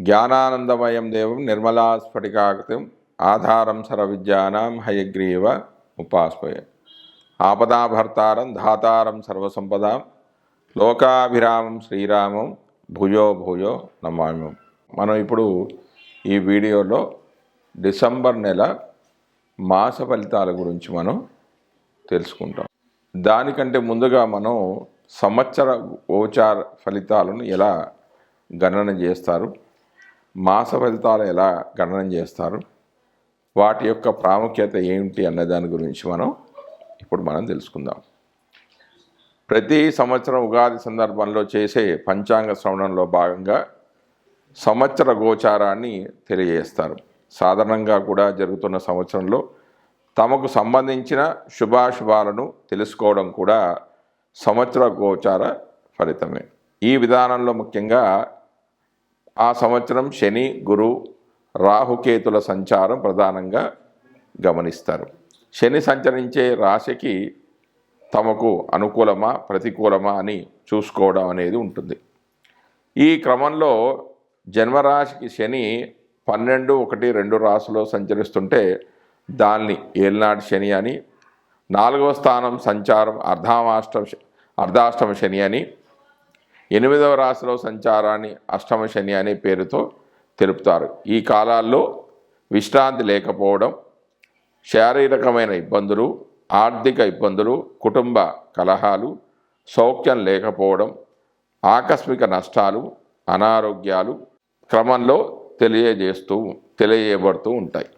జ్ఞానానందమయం దేవం నిర్మలా స్ఫటికాకృతిం ఆధారం సర్వవిద్యానాం హయగ్రీవ ఉపాస్మయ. ఆపదాభర్తారం ధాతారం సర్వసంపదాం లోకాభిరామం శ్రీరామం భూయో భూయో నమామి మనం ఇప్పుడు ఈ వీడియోలో డిసెంబర్ నెల మాస ఫలితాల గురించి మనం తెలుసుకుంటాం. దానికంటే ముందుగా మనం సంవత్సర గోచార ఫలితాలను ఎలా గణన చేస్తారు? మాస ఫలితాలు ఎలా గణనం చేస్తారు? వాటి యొక్క ప్రాముఖ్యత ఏమిటి అన్న దాని గురించి మనం ఇప్పుడు మనం తెలుసుకుందాం. ప్రతి సంవత్సరం ఉగాది సందర్భంలో చేసే పంచాంగ శ్రవణంలో భాగంగా సంవత్సర గోచారాన్ని తెలియజేస్తారు. సాధారణంగా కూడా జరుగుతున్న సంవత్సరంలో తమకు సంబంధించిన శుభాశుభాలను తెలుసుకోవడం కూడా సంవత్సర గోచార ఫలితమే. ఈ విధానంలో ముఖ్యంగా ఆ సంవత్సరం శని గురు రాహుకేతుల సంచారం ప్రధానంగా గమనిస్తారు. శని సంచరించే రాశికి తమకు అనుకూలమా ప్రతికూలమా అని చూసుకోవడం అనేది ఉంటుంది. ఈ క్రమంలో జన్మరాశికి శని పన్నెండు ఒకటి రెండు రాశిలో సంచరిస్తుంటే దాన్ని ఏలినాటి శని అని నాలుగవ స్థానం సంచారం అర్ధామాష్టం అర్ధాష్టమ శని అని ఎనిమిదవ రాశిలో సంచారాన్ని అష్టమ శని అనే పేరుతో తెలుపుతారు. ఈ కాలాల్లో విశ్రాంతి లేకపోవడం శారీరకమైన ఇబ్బందులు ఆర్థిక ఇబ్బందులు కుటుంబ కలహాలు సౌఖ్యం లేకపోవడం ఆకస్మిక నష్టాలు అనారోగ్యాలు క్రమంలో తెలియజేస్తూ తెలియజేయబడుతూ ఉంటాయి.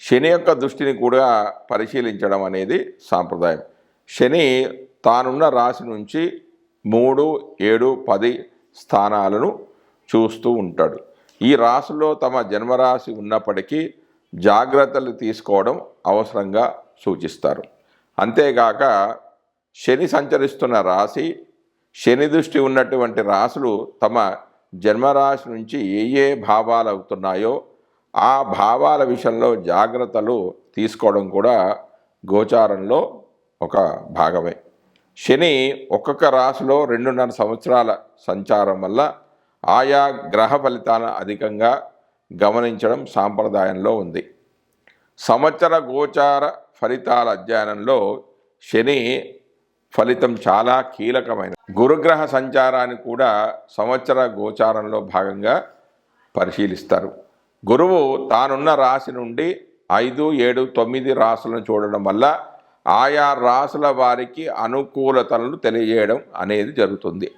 శని యొక్క దృష్టిని కూడా పరిశీలించడం అనేది సాంప్రదాయం. శని తానున్న రాశి నుంచి మూడు ఏడు పది స్థానాలను చూస్తూ ఉంటాడు. ఈ రాశిలో తమ జన్మరాశి ఉన్నప్పటికీ జాగ్రత్తలు తీసుకోవడం అవసరంగా సూచిస్తారు. అంతేగాక శని సంచరిస్తున్న రాశి శని దృష్టి ఉన్నటువంటి రాశులు తమ జన్మరాశి నుంచి ఏ ఏ భావాలు అవుతున్నాయో ఆ భావాల విషయంలో జాగ్రత్తలు తీసుకోవడం కూడా గోచారంలో ఒక భాగమే. శని ఒక్కొక్క రాశిలో రెండున్నర సంవత్సరాల సంచారం వల్ల ఆయా గ్రహ ఫలితాలను అధికంగా గమనించడం సాంప్రదాయంలో ఉంది. సంవత్సర గోచార ఫలితాల అధ్యయనంలో శని ఫలితం చాలా కీలకమైన గురుగ్రహ సంచారాన్ని కూడా సంవత్సర గోచారంలో భాగంగా పరిశీలిస్తారు. గురువు తానున్న రాశి నుండి ఐదు ఏడు తొమ్మిది రాశులను చూడడం వల్ల ఆయా రాశుల వారికి అనుకూలతలను తెలియజేయడం అనేది జరుగుతుంది.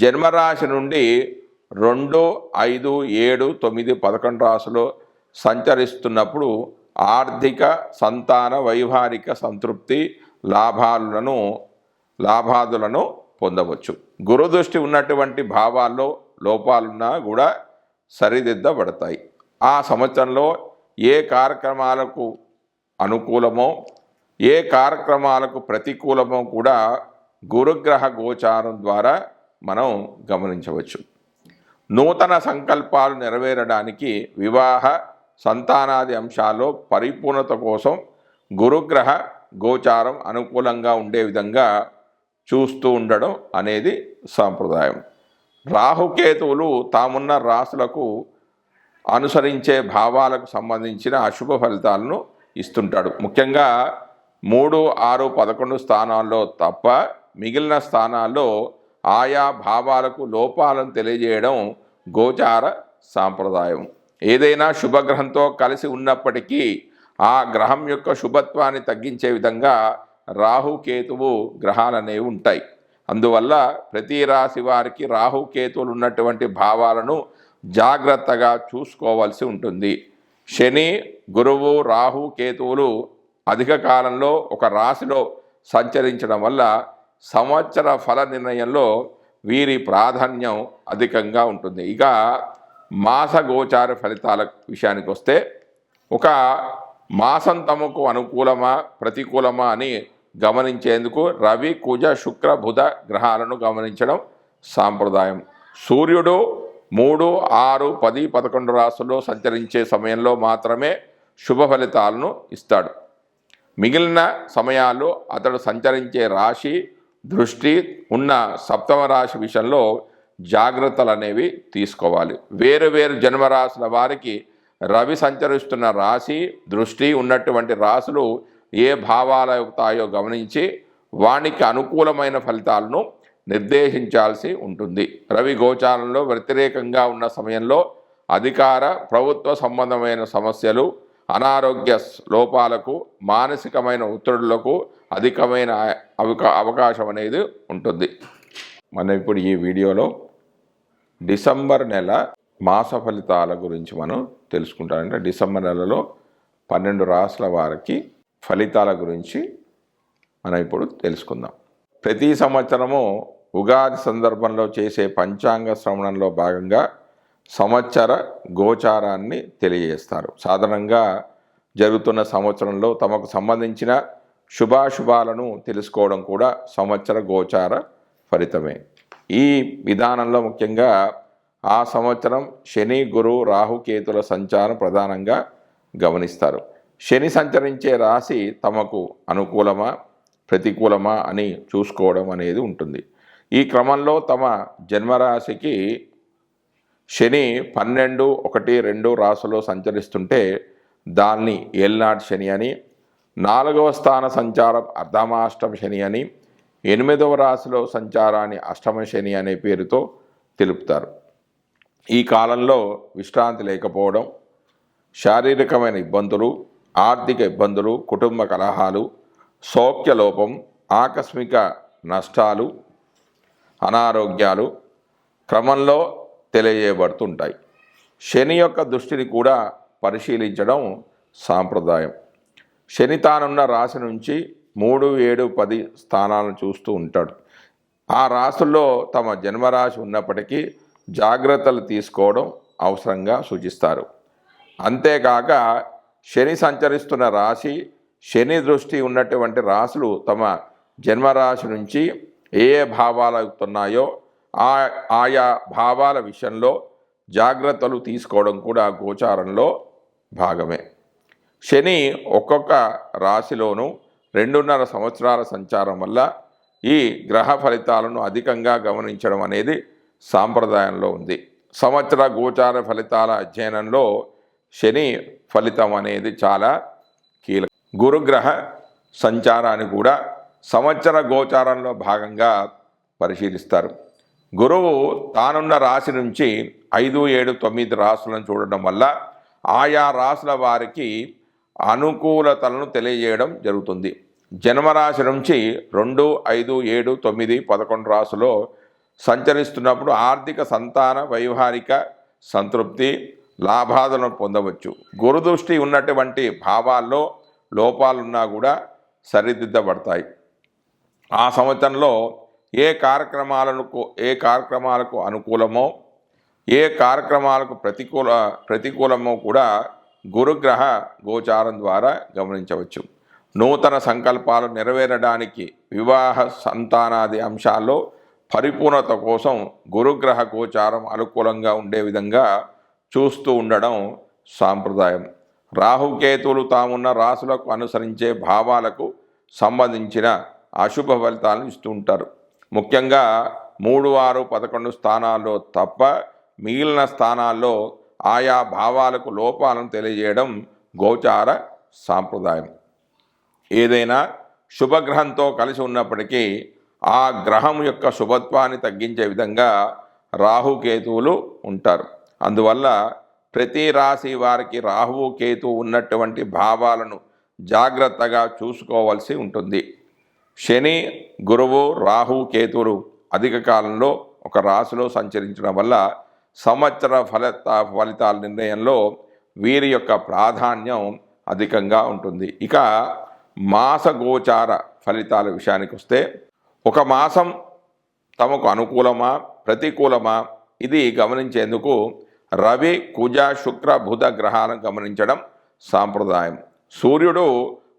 జన్మరాశి నుండి రెండు ఐదు ఏడు తొమ్మిది పదకొండు రాశులు సంచరిస్తున్నప్పుడు ఆర్థిక సంతాన వైవాహిక సంతృప్తి లాభాలను లాభాదులను పొందవచ్చు. గురుదృష్టి ఉన్నటువంటి భావాల్లో లోపాలున్నా కూడా సరిదిద్దబడతాయి. ఆ సంవత్సరంలో ఏ కార్యక్రమాలకు అనుకూలమో ఏ కార్యక్రమాలకు ప్రతికూలమో కూడా గురుగ్రహ గోచారం ద్వారా మనం గమనించవచ్చు. నూతన సంకల్పాలు నెరవేరడానికి వివాహ సంతానాది అంశాల్లో పరిపూర్ణత కోసం గురుగ్రహ గోచారం అనుకూలంగా ఉండే విధంగా చూస్తూ ఉండడం అనేది సాంప్రదాయం. రాహుకేతువులు తామున్న రాసులకు అనుసరించే భావాలకు సంబంధించిన అశుభ ఫలితాలను ఇస్తుంటాడు. ముఖ్యంగా మూడు ఆరు పదకొండు స్థానాల్లో తప్ప మిగిలిన స్థానాల్లో ఆయా భావాలకు లోపాలను తెలియజేయడం గోచార సాంప్రదాయం. ఏదైనా శుభగ్రహంతో కలిసి ఉన్నప్పటికీ ఆ గ్రహం యొక్క శుభత్వాన్ని తగ్గించే విధంగా రాహుకేతువు గ్రహాలనేవి ఉంటాయి. అందువల్ల ప్రతి రాశి వారికి రాహుకేతువులు ఉన్నటువంటి భావాలను జాగ్రత్తగా చూసుకోవాల్సి ఉంటుంది. శని గురువు రాహు కేతువులు అధిక కాలంలో ఒక రాశిలో సంచరించడం వల్ల సంవత్సర ఫల నిర్ణయంలో వీరి ప్రాధాన్యం అధికంగా ఉంటుంది. ఇక మాస గోచార ఫలితాల విషయానికి వస్తే ఒక మాసం తమకు అనుకూలమా ప్రతికూలమా అని గమనించేందుకు రవి కుజ శుక్ర బుధ గ్రహాలను గమనించడం సాంప్రదాయం. సూర్యుడు మూడు ఆరు పది పదకొండు రాసుల్లో సంచరించే సమయంలో మాత్రమే శుభ ఫలితాలను ఇస్తాడు. మిగిలిన సమయాల్లో అతడు సంచరించే రాశి దృష్టి ఉన్న సప్తమ రాశి విషయంలో జాగ్రత్తలు అనేవి తీసుకోవాలి. వేరు వేరు జన్మరాశుల వారికి రవి సంచరిస్తున్న రాశి దృష్టి ఉన్నటువంటి రాశులు ఏ భావాల అవుతాయో గమనించి వానికి అనుకూలమైన ఫలితాలను నిర్దేశించాల్సి ఉంటుంది. రవి గోచారంలో వ్యతిరేకంగా ఉన్న సమయంలో అధికార ప్రభుత్వ సంబంధమైన సమస్యలు అనారోగ్య లోపాలకు మానసికమైన ఒత్తిడులకు అధికమైన అవకా అవకాశం అనేది ఉంటుంది. మనం ఇప్పుడు ఈ వీడియోలో డిసెంబర్ నెల మాస ఫలితాల గురించి మనం తెలుసుకుంటాం అంటే డిసెంబర్ నెలలో పన్నెండు రాసుల వారికి ఫలితాల గురించి మనం ఇప్పుడు తెలుసుకుందాం. ప్రతి సంవత్సరము ఉగాది సందర్భంలో చేసే పంచాంగ శ్రవణంలో భాగంగా సంవత్సర గోచారాన్ని తెలియజేస్తారు. సాధారణంగా జరుగుతున్న సంవత్సరంలో తమకు సంబంధించిన శుభాశుభాలను తెలుసుకోవడం కూడా సంవత్సర గోచార ఫలితమే. ఈ విధానంలో ముఖ్యంగా ఆ సంవత్సరం శని గురు రాహుకేతుల సంచారం ప్రధానంగా గమనిస్తారు. శని సంచరించే రాశి తమకు అనుకూలమా ప్రతికూలమా అని చూసుకోవడం అనేది ఉంటుంది. ఈ క్రమంలో తమ జన్మరాశికి శని పన్నెండు ఒకటి రెండు రాసులో సంచరిస్తుంటే దాన్ని ఏల్నాటి శని అని నాలుగవ స్థాన సంచారం అర్ధమాష్టమ శని అని ఎనిమిదవ రాశిలో సంచారాన్ని అష్టమ శని అనే పేరుతో తెలుపుతారు. ఈ కాలంలో విశ్రాంతి లేకపోవడం శారీరకమైన ఇబ్బందులు ఆర్థిక ఇబ్బందులు కుటుంబ కలహాలు సౌఖ్యలోపం ఆకస్మిక నష్టాలు అనారోగ్యాలు క్రమంలో తెలియజేయబడుతుంటాయి. శని యొక్క దృష్టిని కూడా పరిశీలించడం సాంప్రదాయం. శని తానున్న రాశి నుంచి మూడు ఏడు పది స్థానాలను చూస్తూ ఉంటాడు. ఆ రాశుల్లో తమ జన్మరాశి ఉన్నప్పటికీ జాగ్రత్తలు తీసుకోవడం అవసరంగా సూచిస్తారు. అంతేకాక శని సంచరిస్తున్న రాశి శని దృష్టి ఉన్నటువంటి రాశులు తమ జన్మరాశి నుంచి ఏ ఏ భావాలు అవుతున్నాయో ఆయా భావాల విషయంలో జాగ్రత్తలు తీసుకోవడం కూడా గోచారంలో భాగమే. శని ఒక్కొక్క రాశిలోనూ రెండున్నర సంవత్సరాల సంచారం వల్ల ఈ గ్రహ ఫలితాలను అధికంగా గమనించడం అనేది సాంప్రదాయంలో ఉంది. సంవత్సర గోచార ఫలితాల అధ్యయనంలో శని ఫలితం అనేది చాలా కీలకం. గురుగ్రహ సంచారాన్ని కూడా సంవత్సర గోచారంలో భాగంగా పరిశీలిస్తారు. గురువు తానున్న రాశి నుంచి ఐదు ఏడు తొమ్మిది రాసులను చూడడం వల్ల ఆయా రాసుల వారికి అనుకూలతలను తెలియజేయడం జరుగుతుంది. జన్మరాశి నుంచి రెండు ఐదు ఏడు తొమ్మిది పదకొండు రాసులో సంచరిస్తున్నప్పుడు ఆర్థిక సంతాన వైవాహిక సంతృప్తి లాభాలను పొందవచ్చు. గురుదృష్టి ఉన్నటువంటి భావాల్లో లోపాలున్నా కూడా సరిదిద్దబడతాయి. ఆ సంవత్సరంలో ఏ కార్యక్రమాలకు ఏ కార్యక్రమాలకు అనుకూలమో ఏ కార్యక్రమాలకు ప్రతికూల ప్రతికూలమో కూడా గురుగ్రహ గోచారం ద్వారా గమనించవచ్చు. నూతన సంకల్పాలు నెరవేరడానికి వివాహ సంతానాది అంశాల్లో పరిపూర్ణత కోసం గురుగ్రహ గోచారం అనుకూలంగా ఉండే విధంగా చూస్తూ ఉండడం సాంప్రదాయం. రాహుకేతువులు తామున్న రాసులకు అనుసరించే భావాలకు సంబంధించిన అశుభ ఫలితాలను ఇస్తూ ఉంటారు. ముఖ్యంగా మూడు ఆరు పదకొండు స్థానాల్లో తప్ప మిగిలిన స్థానాల్లో ఆయా భావాలకు లోపాలను తెలియజేయడం గోచార సాంప్రదాయం. ఏదైనా శుభగ్రహంతో కలిసి ఉన్నప్పటికీ ఆ గ్రహం యొక్క శుభత్వాన్ని తగ్గించే విధంగా రాహుకేతువులు ఉంటారు. అందువల్ల ప్రతి రాశి వారికి రాహువు కేతు ఉన్నటువంటి భావాలను జాగ్రత్తగా చూసుకోవాల్సి ఉంటుంది. శని గురువు రాహు కేతువులు అధిక కాలంలో ఒక రాశిలో సంచరించడం వల్ల సంవత్సర ఫలిత ఫలితాల నిర్ణయంలో వీరి యొక్క ప్రాధాన్యం అధికంగా ఉంటుంది. ఇక మాసగోచార ఫలితాల విషయానికి వస్తే ఒక మాసం తమకు అనుకూలమా ప్రతికూలమా? ఇది గమనించేందుకు రవి కుజ శుక్ర బుధ గ్రహాలను గమనించడం సాంప్రదాయం. సూర్యుడు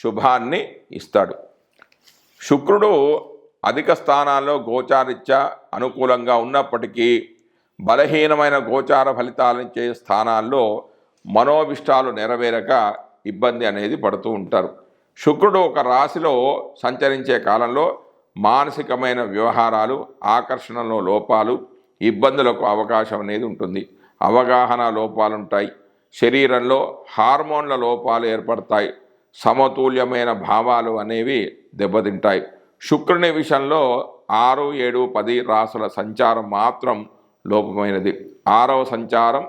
శుభాన్ని ఇస్తాడు. శుక్రుడు అధిక స్థానాల్లో గోచారిత్య అనుకూలంగా ఉన్నప్పటికీ బలహీనమైన గోచార ఫలితాలనిచ్చే స్థానాల్లో మనోవిష్టాలు నెరవేరక ఇబ్బంది అనేది పడుతూ ఉంటారు. శుక్రుడు ఒక రాశిలో సంచరించే కాలంలో మానసికమైన వ్యవహారాలు ఆకర్షణలో లోపాలు ఇబ్బందులకు అవకాశం అనేది ఉంటుంది. అవగాహన లోపాలుంటాయి. శరీరంలో హార్మోన్ల లోపాలు ఏర్పడతాయి. సమతుల్యమైన భావాలు అనేవి దెబ్బతింటాయి. శుక్రుని విషయంలో ఆరు ఏడు పది రాసుల సంచారం మాత్రం లోపమైనది. ఆరవ సంచారం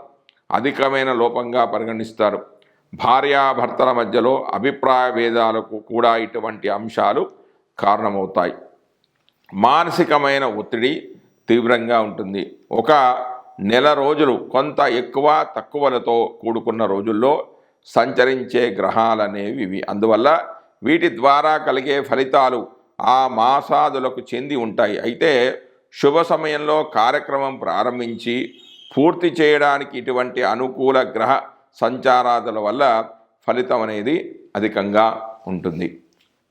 అధికమైన లోపంగా పరిగణిస్తారు. భార్యాభర్తల మధ్యలో అభిప్రాయ భేదాలకు కూడా ఇటువంటి అంశాలు కారణమవుతాయి. మానసికమైన ఒత్తిడి తీవ్రంగా ఉంటుంది. ఒక నెల రోజులు కొంత ఎక్కువ తక్కువలతో కూడుకున్న రోజుల్లో సంచరించే గ్రహాలనేవి ఇవి. అందువల్ల వీటి ద్వారా కలిగే ఫలితాలు ఆ మాసాదులకు చెంది ఉంటాయి. అయితే శుభ సమయంలో కార్యక్రమం ప్రారంభించి పూర్తి చేయడానికి ఇటువంటి అనుకూల గ్రహ సంచారాదుల వల్ల ఫలితం అనేది అధికంగా ఉంటుంది.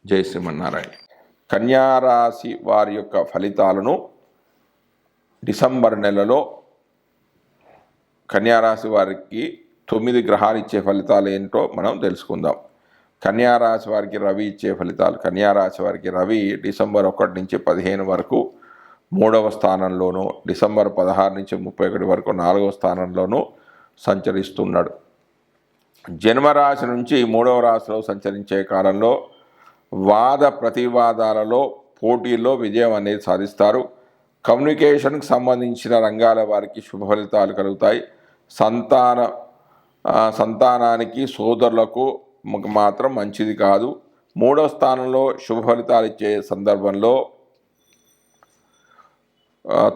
జై శ్రీమన్నారాయణ. కన్యారాశి వారి యొక్క ఫలితాలను డిసెంబర్ నెలలో కన్యారాశి వారికి తొమ్మిది గ్రహాలు ఇచ్చే ఫలితాలు ఏంటో మనం తెలుసుకుందాం. కన్యారాశి వారికి రవి ఇచ్చే ఫలితాలు. కన్యారాశి వారికి రవి డిసెంబర్ ఒకటి నుంచి పదిహేను వరకు మూడవ స్థానంలోనూ డిసెంబర్ పదహారు నుంచి ముప్పై ఒకటి వరకు నాలుగవ స్థానంలోనూ సంచరిస్తున్నాడు. జన్మరాశి నుంచి మూడవ రాశిలో సంచరించే కాలంలో వాద ప్రతివాదాలలో పోటీల్లో విజయం అనేది సాధిస్తారు. కమ్యూనికేషన్కి సంబంధించిన రంగాల వారికి శుభ ఫలితాలు కలుగుతాయి. సంతాన సంతానానికి సోదరులకు మాత్రం మంచిది కాదు. మూడవ స్థానంలో శుభ ఫలితాలు ఇచ్చే సందర్భంలో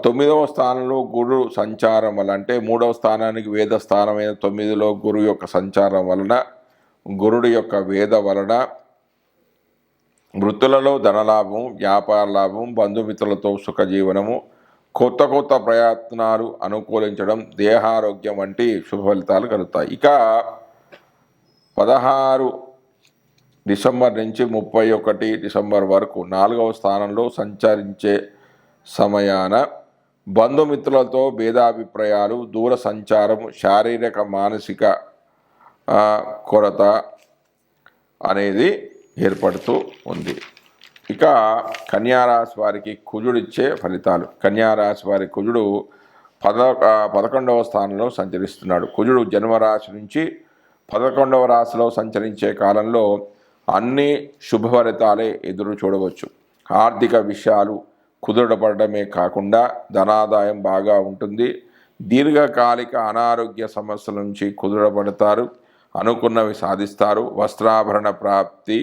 తొమ్మిదవ స్థానంలో గురు సంచారం వల్ల అంటే మూడవ స్థానానికి వేద స్థానమైన తొమ్మిదిలో గురు యొక్క సంచారం వలన గురుడు యొక్క వేద వలన వృత్తులలో ధనలాభం వ్యాపార లాభం బంధుమిత్రులతో సుఖజీవనము కొత్త కొత్త ప్రయత్నాలు అనుకూలించడం దేహారోగ్యం వంటి శుభ ఫలితాలు కలుగుతాయి. ఇక పదహారు డిసెంబర్ నుంచి ముప్పై ఒకటి డిసెంబర్ వరకు నాలుగవ స్థానంలో సంచరించే సమయాన బంధుమిత్రులతో భేదాభిప్రాయాలు దూర సంచారం శారీరక మానసిక కొరత అనేది ఏర్పడుతూ ఉంది. ఇక కన్యారాశి వారికి కుజుడిచ్చే ఫలితాలు. కన్యారాశి వారి కుజుడు పద పదకొండవ స్థానంలో సంచరిస్తున్నాడు. కుజుడు జన్మరాశి నుంచి పదకొండవ రాశిలో సంచరించే కాలంలో అన్ని శుభ ఫలితాలే ఎదురు చూడవచ్చు. ఆర్థిక విషయాలు కుదురపడమే కాకుండా ధనాదాయం బాగా ఉంటుంది. దీర్ఘకాలిక అనారోగ్య సమస్యల నుంచి కుదురపడతారు అనుకున్నవి సాధిస్తారు. వస్త్రాభరణ ప్రాప్తి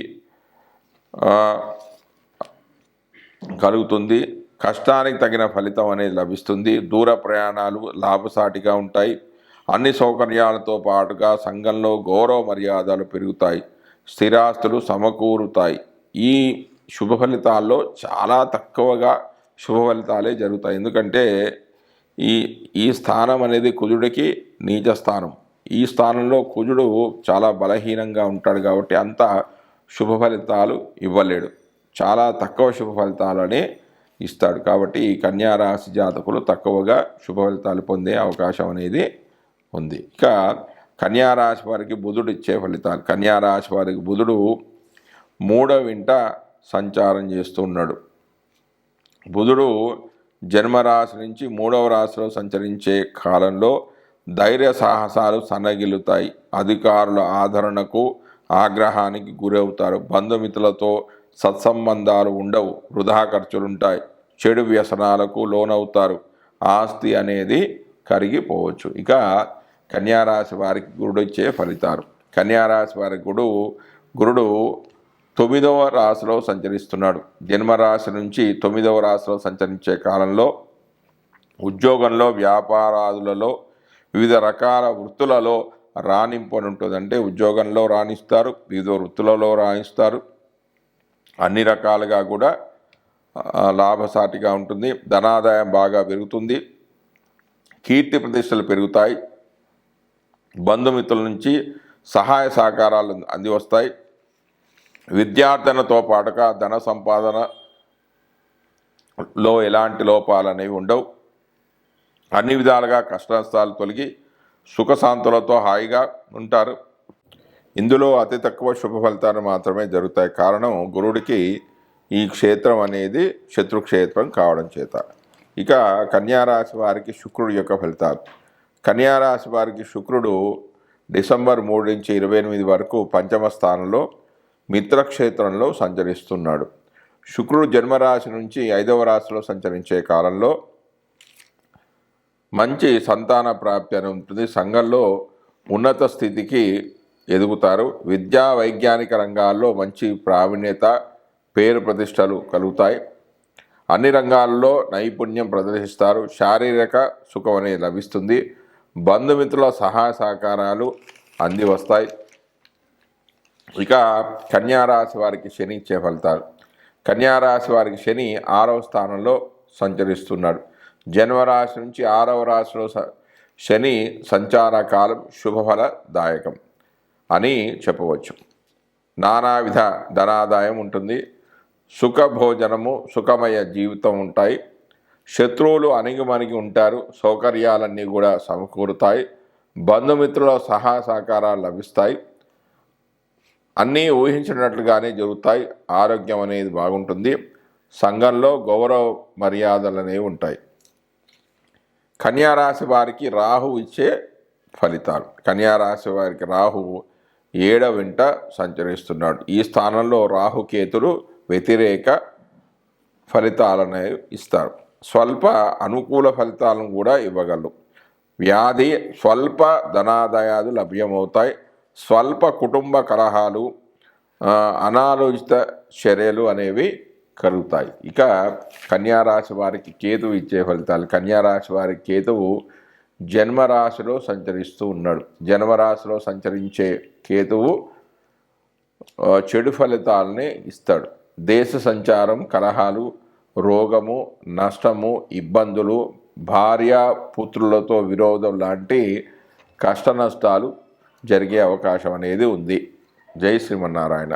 కలుగుతుంది. కష్టానికి తగిన ఫలితం అనేది లభిస్తుంది. దూర ప్రయాణాలు లాభసాటిగా ఉంటాయి. అన్ని సౌకర్యాలతో పాటుగా సంఘంలో గౌరవ మర్యాదలు పెరుగుతాయి. స్థిరాస్తులు సమకూరుతాయి. ఈ శుభ ఫలితాల్లో చాలా తక్కువగా శుభ ఫలితాలే జరుగుతాయి. ఎందుకంటే ఈ ఈ స్థానం అనేది కుజుడికి నీచ స్థానం. ఈ స్థానంలో కుజుడు చాలా బలహీనంగా ఉంటాడు కాబట్టి అంత శుభ ఫలితాలు ఇవ్వలేడు. చాలా తక్కువ శుభ ఫలితాలనే ఇస్తాడు. కాబట్టి ఈ కన్యా రాశి జాతకులు తక్కువగా శుభ ఫలితాలు పొందే అవకాశం అనేది ఉంది. ఇక కన్యా రాశి వారికి బుధుడు ఇచ్చే ఫలితాలు. కన్యారాశి వారికి బుధుడు మూడవ ఇంట సంచారం చేస్తున్నాడు బుధుడు జన్మరాశి నుంచి మూడవ రాశిలో సంచరించే కాలంలో ధైర్య సాహసాలు సన్నగిల్లుతాయి. అధికారుల ఆదరణకు ఆగ్రహానికి గురవుతారు. బంధుమిత్రులతో సత్సంబంధాలు ఉండవు వృధా ఖర్చులుంటాయి చెడు వ్యసనాలకు లోనవుతారు. ఆస్తి అనేది కరిగిపోవచ్చు. ఇక కన్యారాశి వారికి గురుడు ఇచ్చే ఫలితాలు. కన్యారాశి వారి గుడు గురుడు తొమ్మిదవ రాశిలో సంచరిస్తున్నాడు. జన్మరాశి నుంచి తొమ్మిదవ రాశిలో సంచరించే కాలంలో ఉద్యోగంలో వ్యాపారాదులలో వివిధ రకాల వృత్తులలో రాణింపనుంటుందంటే ఉద్యోగంలో రాణిస్తారు వివిధ వృత్తులలో రాణిస్తారు. అన్ని రకాలుగా కూడా లాభసాటిగా ఉంటుంది. ధనాదాయం బాగా పెరుగుతుంది. కీర్తి ప్రతిష్టలు పెరుగుతాయి. బంధుమిత్రుల నుంచి సహాయ సహకారాలు అంది వస్తాయి విద్యార్థనతో పాటుగా ధన సంపాదనలో ఎలాంటి లోపాలు అనేవి ఉండవు. అన్ని విధాలుగా కష్టనష్టాలు తొలగి సుఖశాంతులతో హాయిగా ఉంటారు. ఇందులో అతి తక్కువ శుభ ఫలితాలు మాత్రమే జరుగుతాయి. కారణం గురుడికి ఈ క్షేత్రం అనేది శత్రుక్షేత్రం కావడం చేత. ఇక కన్యారాశి వారికి శుక్రుడు యొక్క ఫలితాలు. కన్యారాశి వారికి శుక్రుడు డిసెంబర్ మూడు నుంచి ఇరవై ఎనిమిది వరకు పంచమ స్థానంలో మిత్రక్షేత్రంలో సంచరిస్తున్నాడు. శుక్రుడు జన్మరాశి నుంచి ఐదవ రాశిలో సంచరించే కాలంలో మంచి సంతాన ప్రాప్తి అని ఉంటుంది. సంఘంలో ఉన్నత స్థితికి ఎదుగుతారు. విద్యా వైజ్ఞానిక రంగాల్లో మంచి ప్రావీణ్యత పేరు ప్రతిష్టలు కలుగుతాయి. అన్ని రంగాల్లో నైపుణ్యం ప్రదర్శిస్తారు. శారీరక సుఖం అనేది లభిస్తుంది. బంధుమిత్రుల సహాయ సహకారాలు అంది వస్తాయి ఇక కన్యారాశి వారికి శని ఇచ్చే ఫలితాలు. కన్యారాశి వారికి శని ఆరవ స్థానంలో సంచరిస్తున్నాడు. జన్మరాశి నుంచి ఆరవ రాశిలో స- శని సంచార కాలం శుభఫలదాయకం. అని చెప్పవచ్చు. నానావిధ ధనాదాయం ఉంటుంది. సుఖ భోజనము సుఖమయ జీవితం ఉంటాయి. శత్రువులు అణిగిమణిగి ఉంటారు. సౌకర్యాలన్నీ కూడా సమకూరుతాయి. బంధుమిత్రుల సహాయ సహకారాలు లభిస్తాయి. అన్నీ ఊహించినట్లుగానే జరుగుతాయి. ఆరోగ్యం అనేది బాగుంటుంది. సంఘంలో గౌరవ మర్యాదలు అనేవి ఉంటాయి. కన్యారాశి వారికి రాహు ఇచ్చే ఫలితాలు. కన్యారాశి వారికి రాహువు ఏడవింట సంచరిస్తున్నాడు. ఈ స్థానంలో రాహుకేతులు వ్యతిరేక ఫలితాలను ఇస్తారు. స్వల్ప అనుకూల ఫలితాలను కూడా ఇవ్వగలరు. వ్యాధి స్వల్ప ధనాదాయాలు లభ్యమవుతాయి. స్వల్ప కుటుంబ కలహాలు అనాలోచిత చర్యలు అనేవి కలుగుతాయి. ఇక కన్యారాశి వారికి కేతువు ఇచ్చే ఫలితాలు. కన్యారాశి వారికి కేతువు జన్మరాశిలో సంచరిస్తూ ఉన్నాడు. జన్మరాశిలో సంచరించే కేతువు చెడు ఫలితాలనే ఇస్తాడు. దేశ సంచారం కలహాలు రోగము నష్టము ఇబ్బందులు భార్య పుత్రులతో విరోధం లాంటి కష్ట నష్టాలు జరిగే అవకాశం అనేది ఉంది. జై శ్రీమన్నారాయణ.